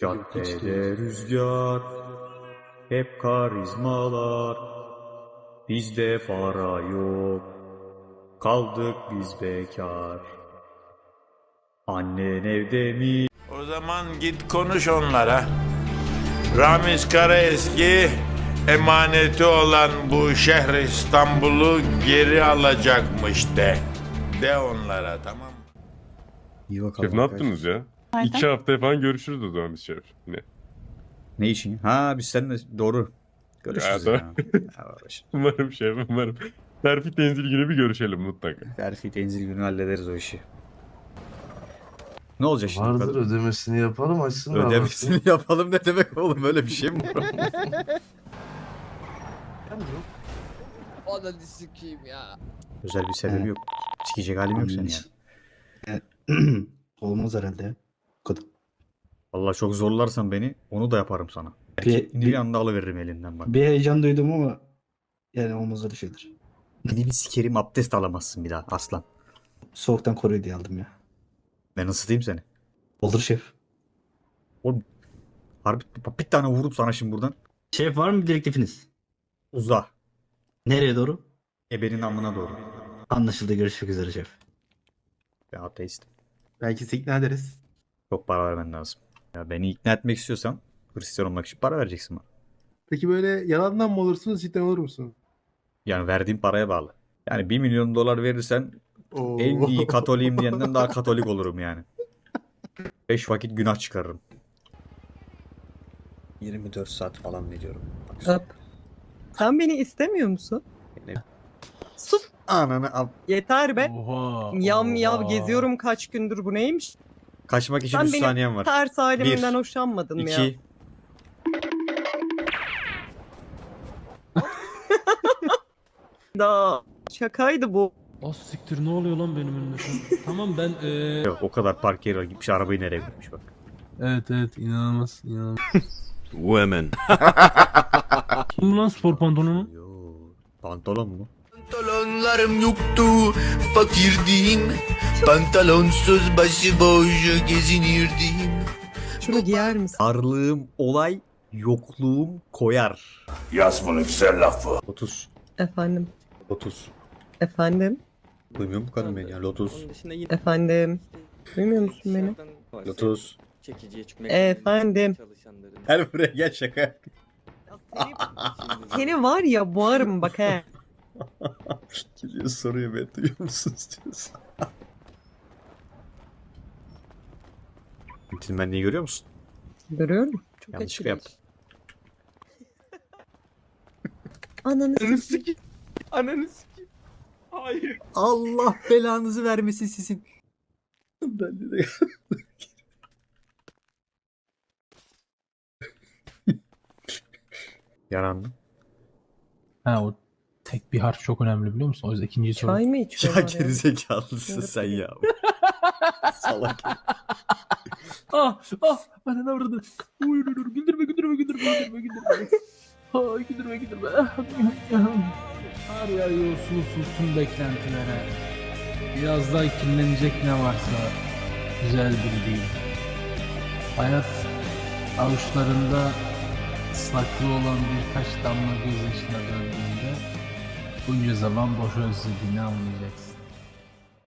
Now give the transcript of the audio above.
Caddede rüzgar, hep karizmalar. Bizde para yok, kaldık biz bekar. Annen evde mi? O zaman git konuş onlara. Ramiz Karaeski emaneti olan bu şehir İstanbul'u geri alacakmış de. De onlara tamam mı? İyi bakalım. Şef ne yaptınız ya? İki haftaya falan görüşürüz o zaman biz şef. Ne? Ne işin? Ha biz seninle doğru. Görüşürüz Ya, ya. Umarım şef umarım. Terfi tenzil günü bir görüşelim mutlaka. Terfi tenzil günü hallederiz o işi. Ne olacak şimdi? Vardır kadar? ödemesini yapalım açsın Ödemesini yapalım ne demek oğlum öyle bir şey mi var? Ananı sikeyim ya. Özel bir sebebi yok. Sikecek halim yok senin yani. Olmaz herhalde kadar. Vallahi çok zorlarsan beni onu da yaparım sana. Bir, bir bir, anda alıveririm elinden bak. bir heyecan duydum ama yani olmaz öyle şeydir. Beni bir sikerim abdest alamazsın bir daha aslan. Soğuktan koruyor diye aldım ya. Ben ısıtayım seni. Olur şef. Harbi bir tane vurup sana şimdi buradan. Şef var mı bir direktifiniz? Uza. Nereye doğru? Ebenin amına doğru. Anlaşıldı görüşmek üzere şef. Ben ateistim. Belki ikna ederiz. Çok para vermen lazım. Ya beni ikna etmek istiyorsan Hristiyan olmak için para vereceksin bana. Peki böyle yalandan mı olursunuz cidden olur musun? Yani verdiğin paraya bağlı. Yani 1 milyon dolar verirsen Oo. en iyi katoliğim diyenden daha katolik olurum yani. 5 vakit günah çıkarırım. 24 saat falan veriyorum. Öp. Sen beni istemiyor musun? Beni- Sus Ananı al. yeter be. Oha. Yav yav oha. geziyorum kaç gündür bu neymiş? Kaçmak için Sen 3 benim saniyen var. Ters halimden Bir, hoşlanmadın ya? 2 Daha şakaydı bu. Ah siktir ne oluyor lan benim önümde? tamam ben eee... Yok o kadar park yeri. Gitmiş arabayı nereye koymuş bak. Evet evet inanılmaz inanılmaz. Women. Kim lan spor pantolonu? Yo, pantolon mu? Pantolonlarım yoktu, fakirdim. Pantalonsuz başıboş gezinirdim. Şunu giyer misin? Varlığım olay, yokluğum koyar. Yaz bunu güzel lafı. 30. Efendim. 30. Efendim. Duymuyor mu kadın beni ya? Lotus. Efendim. Duymuyor musun beni? Lotus. Efendim. Gel buraya gel şaka seni var ya boğarım bak he. Geliyor soruyor ben duyuyor musunuz diyorsun. Centilmenliği görüyor musun? Görüyorum. Çok Yanlışlıkla etkileyici. yaptım. Ananı sikeyim. Ananı sikeyim. Hayır. Allah belanızı vermesin sizin. Ben de Yarandım. Ha o tek bir harf çok önemli biliyor musun? O yüzden ikinci soru. Çay mı Ya içiyorlar ya? gerizekalısın sen ya. Salak. Ah ah bana ne vurdu? Uy dur dur güldürme güldürme güldürme güldürme güldürme. Ha güldürme güldürme. Kar yağıyor susuz tüm beklentilere. Biraz daha kirlenecek ne varsa güzel bildiğim. Hayat avuçlarında ıslaklığı olan birkaç damla gözyaşına döndüğünde bunca zaman boş özlediğini anlayacaksın.